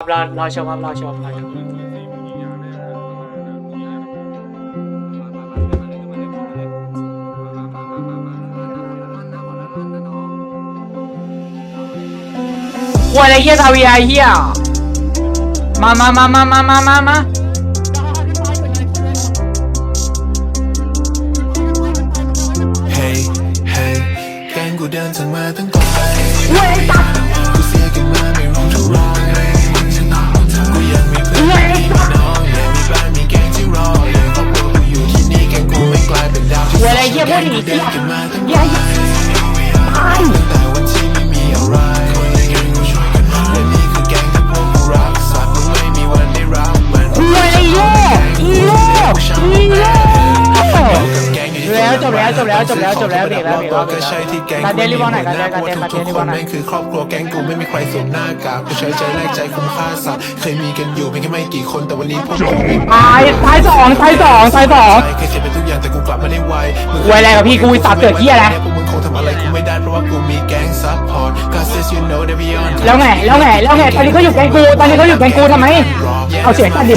รอรอชมครับรอชมรอชมควยอะไรเฮียทาวีไอเฮียมามามามามามามา ว์มึงไม่มีวันได้รับมันควยอะไรเฮียอีโร่อีโร่แล้วจบแล้วจบแล้วจบแล้วจบแล้วเบรกแล้วเบรกแล้วเบรกแล้วก็ใช่ที่แกงการเดลิเวอร์หน่อยการเดลิการเดลิการเดลิทุกเวคอร์นหน่อยแม่คือครอบครัวแกงกูไม่มีใครสวมหน้ากากกูใช้ใจแลกใจคุ้มค่าสัตว์เคยมีกันอยู่เพียงแค่ไม่กี่คนแต่วันนี้พวกกูไม่ตายตายสองตายสองตายสอง เคยเสียไปทุกอย่างแต่กูกลับมาได้ไวมึงไวอะไรกับพี่กูสัตว์เกิดเหี้ยอะไรพวกมึงคงทำอะไรกูไม่ได้เพราะว่ากูมีแก๊งซัพพอร์ต God says you know that beyond แล้วไงแล้วไงแล้วไงตอนนี้เขาอยู่แกงกูตอนนี้เขาอยู่แกงกูทำไมเอาเสียงตัดดิ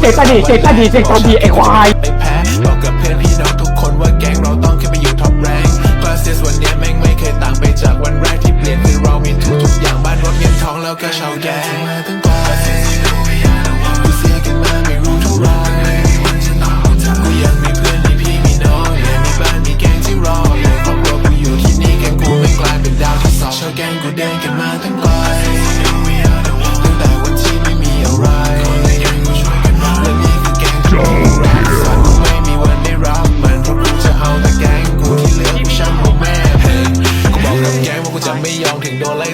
เสียงตัดดิเสียงตัดดิเสียงตัดดิไอ้ควายไปแพ้บอกกับเพื่อนพี่น้องทุกคนว่าแก๊งเราต้องขึ้นไปอยู่ท็อปแรงกลาสเซสวันเนี้ยแม่งไม่เคยต่างไปจากวันแรกที่เปลี่ยนคือเรามีทุกทุกๆอย่างบ้านรถเงินทองแล้วก็ชาวแก๊ง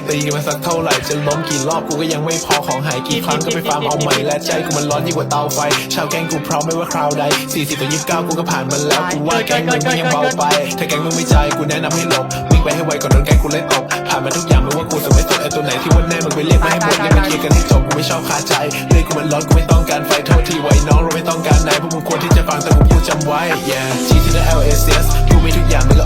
ตีมาสักเท่าไหร่จะล้มกี่รอบกูก็ยังไม่พอของหายกี่ครั้งก็ไปฟาร์มเอาใหม่และใจกูมันร้อนยิ่งกว่าเตาไฟ ชาวแก๊งกูพร้อมไม่ว่าคราวใด40ต่อ29กูก็ผ่านมาแล้วกูว่าแก๊งมึงไม่ยังเบาไปถ้าแก๊งมึงไม่ใจกูแนะนำให้หลบวิ่งไปให้ไวก่อนโดนแก๊งกูไล่ตบผ่านมาทุกอย่างไม่ว่ากูจะไม่สุดไอตัวไหนที่ว่าแน่มึงไปเรียกมาให้หมดเรียกมาเคลียร์กันให้จบกูไม่ชอบคาใจเลยกูมันร้อนกูไม่ต้องการไฟโทษทีไว้น้องเราไม่ต้องการนายพวกมึงควรที่จะฟังแต่กูพูดจำไว้ yeah G to the L S S กูมีทุกอย่างมึง